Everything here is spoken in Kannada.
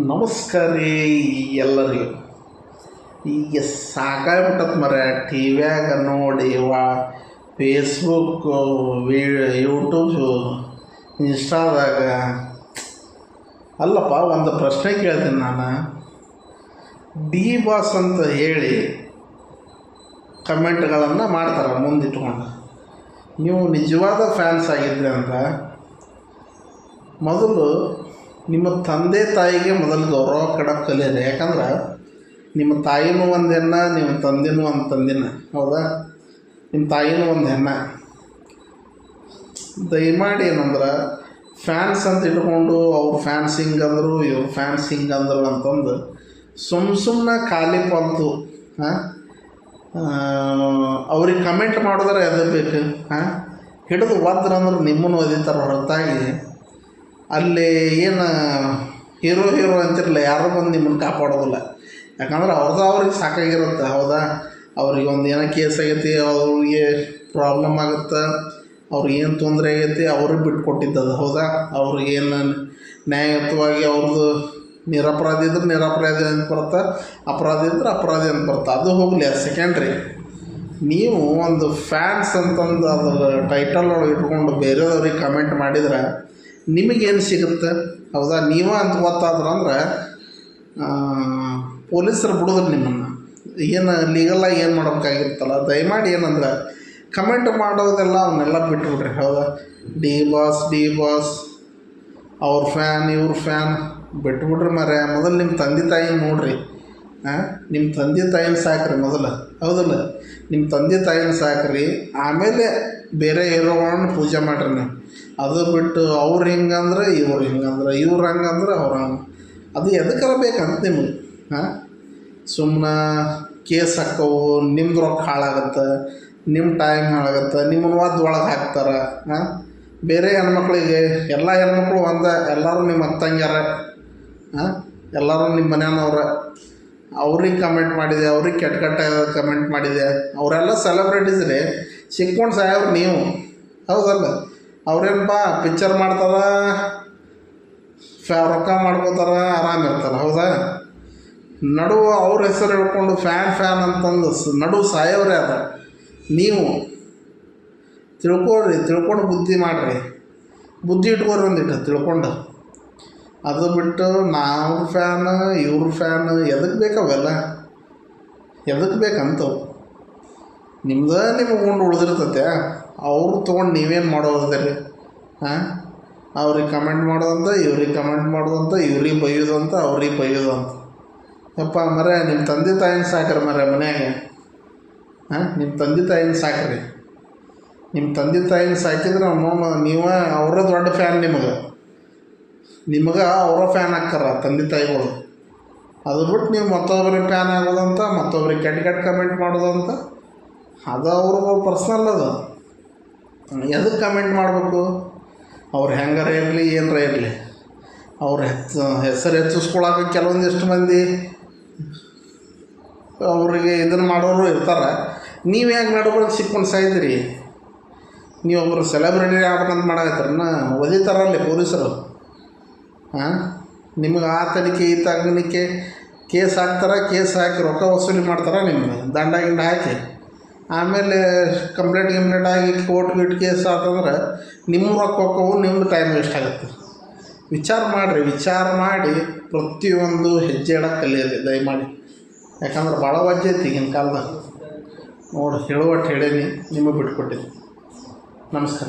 ನಮಸ್ಕಾರ ಎಲ್ಲರಿಗೂ ಈಗ ಸಾಕಾಗ್ಬಿಟ್ಟತ್ ಮರ ಟಿ ವ್ಯಾಗ ನೋಡಿ, ವಾ ಫೇಸ್ಬುಕ್ ಯೂಟ್ಯೂಬ್ ಇನ್ಸ್ಟಾದಾಗ ಅಲ್ಲಪ್ಪ, ಒಂದು ಪ್ರಶ್ನೆ ಕೇಳ್ತೀನಿ ನಾನು. ಡಿ ಬಾಸ್ ಅಂತ ಹೇಳಿ ಕಮೆಂಟ್ಗಳನ್ನು ಮಾಡ್ತಾರೆ ಮುಂದಿಟ್ಕೊಂಡು. ನೀವು ನಿಜವಾದ ಫ್ಯಾನ್ಸ್ ಆಗಿದ್ರಿ ಅಂತ. ಮೊದಲು ನಿಮ್ಮ ತಂದೆ ತಾಯಿಗೆ ಮೊದಲು ಗೌರವ ಕೊಡೋಕೆ ಕಲಿಯರಿ ಯಾಕಂದ್ರೆ ನಿಮ್ಮ ತಾಯಿನೂ ಒಂದು ಹೆಣ್ಣ, ನಿಮ್ಮ ತಂದೆನೂ ಒಂದು ತಂದಿನ. ಹೌದಾ? ನಿಮ್ಮ ತಾಯಿನೂ ಒಂದು ಹೆಣ್ಣ. ದಯಮಾಡಿ ಏನಂದ್ರೆ ಫ್ಯಾನ್ಸ್ ಅಂತ ಇಟ್ಕೊಂಡು ಅವ್ರ ಫ್ಯಾನ್ಸ್ ಹಿಂಗೆ ಅಂದರು ಇವ್ರ ಫ್ಯಾನ್ಸ್ ಹಿಂಗೆ ಅಂದರು ಅಂತಂದು ಸುಮ್ಮ ಸುಮ್ಮನೆ ಖಾಲಿ ಬಂತು ಹಾಂ? ಅವ್ರಿಗೆ ಕಮೆಂಟ್ ಮಾಡಿದ್ರೆ ಎದು ಬೇಕು? ಹಾಂ? ಹಿಡಿದು ಒದ್ರಂದ್ರೆ ನಿಮ್ಮನ್ನು ಒದಿತಾರೆ ಹೊರತಾಗಿ. ಅಲ್ಲಿ ಏನು ಹೀರೋ ಹೀರೋ ಅಂತಿರಲ್ಲ ಯಾರು ಬಂದು ನಿಮ್ಮನ್ನು ಕಾಪಾಡೋದಿಲ್ಲ. ಯಾಕಂದ್ರೆ ಅವ್ರದ್ದು ಅವ್ರಿಗೆ ಸಾಕಾಗಿರುತ್ತೆ, ಹೌದಾ? ಅವ್ರಿಗೆ ಒಂದು ಏನೋ ಕೇಸ್ ಆಗೈತಿ, ಅವ್ರಿಗೆ ಪ್ರಾಬ್ಲಮ್ ಆಗುತ್ತೆ? ಅವ್ರಿಗೆ ಏನು ತೊಂದರೆ ಆಗೈತಿ ಅವ್ರಿಗೆ ಬಿಟ್ಟು ಕೊಟ್ಟಿದ್ದದು ಹೌದಾ ಅವ್ರಿಗೇನು ನ್ಯಾಯಯುತವಾಗಿ ಅವ್ರದ್ದು ನಿರಪರಾಧಿ ಇದ್ರೆ ನಿರಪರಾಧಿ ಅಂತ ಬರುತ್ತೆ? ಅಪರಾಧಿ ಇದ್ರೆ ಅಪರಾಧಿ ಅಂತ ಬರುತ್ತೆ? ಅದು ಹೋಗಲಿ, ಅದು ಸೆಕೆಂಡ್ರಿ ನೀವು ಒಂದು ಫ್ಯಾನ್ಸ್ ಅಂತಂದು ಅದ್ರ ಟೈಟಲ್ ಒಳಗೆ ಇಟ್ಕೊಂಡು ಬೇರೆಯವ್ರಿಗೆ ಕಮೆಂಟ್ ಮಾಡಿದ್ರೆ ನಿಮಗೇನು ಸಿಗುತ್ತೆ? ಹೌದಾ? ನೀವೇ ಅಂತ ಗೊತ್ತಾದ್ರಂದ್ರೆ ಪೊಲೀಸರು ಬಿಡೋದ್ರು ನಿಮ್ಮನ್ನು. ಏನು ಲೀಗಲಾಗಿ ಏನು ಮಾಡ್ಬೇಕಾಗಿರ್ತಲ್ಲ ದಯಮಾಡಿ ಏನಂದ್ರೆ ಕಮೆಂಟ್ ಮಾಡೋದೆಲ್ಲ ಅವನ್ನೆಲ್ಲ ಬಿಟ್ಬಿಡ್ರಿ. ಹೌದಾ? ಡಿ ಬಾಸ್ ಡಿ ಬಾಸ್ ಅವ್ರ ಫ್ಯಾನ್ ಇವ್ರ ಫ್ಯಾನ್ ಬಿಟ್ಬಿಡ್ರಿ ಮರೆ ಮೊದಲು ನಿಮ್ಮ ತಂದೆ ತಾಯಿ ನೋಡ್ರಿ. ಹಾಂ ನಿಮ್ಮ ತಂದೆ ತಾಯಿನ ಸಾಕ್ರಿ ಮೊದಲು. ಹೌದಲ್ಲ? ನಿಮ್ಮ ತಂದೆ ತಾಯಿನ ಸಾಕ್ರಿ, ಆಮೇಲೆ ಬೇರೆ ಹೀರೋಗಳನ್ನ ಪೂಜೆ ಮಾಡಿರಿ ನೀವು. ಅದು ಬಿಟ್ಟು ಅವ್ರು ಹಿಂಗಂದ್ರೆ ಇವ್ರು ಹಿಂಗಂದ್ರೆ, ಇವ್ರು ಹಂಗಂದ್ರೆ ಅವ್ರು ಹಂಗೆ. ಅದು ಎದಕ್ಕಾರ ಬೇಕಂತ ನಿಮಗೆ? ಹಾಂ ಸುಮ್ಮನೆ ಕೇಸ್ ಹಾಕ್ಕವು ನಿಮ್ದು ರೊಕ್ಕ ಹಾಳಾಗತ್ತೆ ನಿಮ್ಮ ಟೈಮ್ ಹಾಳಾಗತ್ತೆ ನಿಮ್ಮನ್ನು ಒದ್ದು ಒಳಗೆ ಹಾಕ್ತಾರೆ ಹಾಂ ಬೇರೆ ಹೆಣ್ಮಕ್ಳಿಗೆ ಎಲ್ಲ ಹೆಣ್ಮಕ್ಳು ಒಂದ, ಎಲ್ಲರೂ ನಿಮ್ಮ ಅತ್ತಂಗ್ಯಾರ ಹಾಂ ಎಲ್ಲರೂ ನಿಮ್ಮ ಮನೆಯವ್ರ ಅವ್ರಿಗೆ ಕಮೆಂಟ್ ಮಾಡಿದೆ, ಅವ್ರಿಗೆ ಕೆಟ್ಟ ಕೆಟ್ಟ ಕಮೆಂಟ್ ಮಾಡಿದೆ. ಅವರೆಲ್ಲ ಸೆಲೆಬ್ರಿಟೀಸ್ ರೀ. ಸಿಕ್ಕೊಂಡು ಸಾಯವ್ರು ನೀವು. ಹೌದಲ್ಲ? ಅವ್ರೇನಪ್ಪ ಪಿಕ್ಚರ್ ಮಾಡ್ತಾರ, ಫ್ಯಾ ರೊಕ್ಕ ಮಾಡ್ಕೋತಾರ, ಆರಾಮ ಇರ್ತಾರೆ, ಹೌದಾ? ನಡುವ ಅವ್ರ ಹೆಸರು ಹೇಳ್ಕೊಂಡು ಫ್ಯಾನ್ ಫ್ಯಾನ್ ಅಂತಂದು ನಡು ಸಾಯೋರೇ ಅದ. ನೀವು ತಿಳ್ಕೊಳ್ರಿ, ತಿಳ್ಕೊಂಡು ಬುದ್ಧಿ ಮಾಡಿರಿ. ಬುದ್ಧಿ ಇಟ್ಕೋರಿ ಒಂದಿಟ್ಟು ತಿಳ್ಕೊಂಡು. ಅದು ಬಿಟ್ಟು ನಾವು ಫ್ಯಾನ್, ಇವ್ರ ಫ್ಯಾನ್ ಎದಕ್ಕೆ ಬೇಕವೆಲ್ಲ? ಎದಕ್ಕೆ ಬೇಕಂತವು ನಿಮ್ದು ನಿಮ್ಗೆ ಉಂಡು ಉಳಿದಿರ್ತತೆ. ಅವ್ರು ತೊಗೊಂಡು ನೀವೇನು ಮಾಡೋದಿರಿ? ಹಾಂ? ಅವ್ರಿಗೆ ಕಮೆಂಟ್ ಮಾಡೋದಂತ, ಇವ್ರಿಗೆ ಕಮೆಂಟ್ ಮಾಡೋದಂತ, ಇವ್ರಿಗೆ ಬೈಯೋದಂತ, ಅವ್ರಿಗೆ ಬೈಯೋದಂತ. ಯಪ್ಪ ಮರೆ ನಿಮ್ಮ ತಂದೆ ತಾಯಿನ ಸಾಕ್ರಿ ಮರೆ ಮನ್ಯಾಗ. ಹಾಂ? ನಿಮ್ಮ ತಂದೆ ತಾಯಿನ ಸಾಕ್ರಿ. ನಿಮ್ಮ ತಂದೆ ತಾಯಿನ ಸಾಕಿದ್ರೆ ಅವನು ನೀವೇ ಅವರೇ ದೊಡ್ಡ ಫ್ಯಾನ್ ನಿಮಗೆ. ನಿಮಗೆ ಅವರ ಫ್ಯಾನ್ ಹಾಕ್ತಾರ, ತಂದೆ ತಾಯಿಗಳು. ಅದು ಬಿಟ್ಟು ನೀವು ಮತ್ತೊಬ್ರಿಗೆ ಫ್ಯಾನ್ ಆಗೋದಂತ ಮತ್ತೊಬ್ರಿಗೆ ಕೆಟ್ಟ ಕೆಟ್ಟ ಕಮೆಂಟ್ ಮಾಡೋದಂತ, ಅದು ಅವ್ರ ಪರ್ಸ್ನಲ್ ಅದು. ಎದಕ್ಕೆ ಕಮೆಂಟ್ ಮಾಡಬೇಕು? ಅವ್ರು ಹೆಂಗಾರ ಇರಲಿ, ಏನರ ಇರಲಿ. ಅವ್ರ ಹೆಸರು ಹೆಸರು ಹೆಚ್ಚಿಸ್ಕೊಳಕ್ಕೆ ಕೆಲವೊಂದಿಷ್ಟು ಮಂದಿ ಅವರಿಗೆ ಇದನ್ನು ಮಾಡೋರು ಇರ್ತಾರೆ. ನೀವು ಹೆಂಗೆ ನಡ್ಕೊಂಡು ಸಿಕ್ಕೊಂಡು ನೀವು ಒಬ್ಬರು ಸೆಲೆಬ್ರಿಟಿ ಆಗ್ಬೇಕಂತ ಮಾಡಾಕತ್ತಾರನ್ನ ಒದಿತಾರಲ್ಲಿ ಪೊಲೀಸರು. ಹಾಂ? ನಿಮಗೆ ಆ ತನಿಖೆ ಈ ತನಿಖೆ ಕೇಸ್ ಹಾಕ್ತಾರೆ? ಕೇಸ್ ಹಾಕಿ ರೊಕ್ಕ ವಸೂಲಿ ಮಾಡ್ತಾರೆ ನಿಮ್ಗೆ? ದಂಡ ಗಿಂಡ ಹಾಕಿ? ಆಮೇಲೆ ಕಂಪ್ಲೇಂಟ್ ಗಿಂಪ್ಲೇಂಟ್ ಆಗಿ ಕೋರ್ಟ್ ಗಿಟ್ ಕೇಸ್ ಆತಂದ್ರೆ ನಿಮ್ಮ ರೊಕ್ಕ ಹೋಗ್ಕವು ನಿಮ್ಮದು ಟೈಮ್ ವೇಸ್ಟ್ ಆಗುತ್ತೆ. ವಿಚಾರ ಮಾಡಿರಿ, ವಿಚಾರ ಮಾಡಿ ಪ್ರತಿಯೊಂದು ಹೆಜ್ಜೆ ಇಡಕ್ಕೆ ಕಲಿಯಲಿ, ದಯಮಾಡಿ. ಯಾಕಂದ್ರೆ ಭಾಳ ವಜ್ಜೆ ಐತಿ ಈಗಿನ ಕಾಲದಾಗ. ನೋಡಿ ಹೇಳುವಟ್ಟು ಹೇಳೀನಿ, ನಿಮಗೆ ಬಿಟ್ಕೊಟ್ಟಿದ್ದೀನಿ ನಮಸ್ಕಾರ.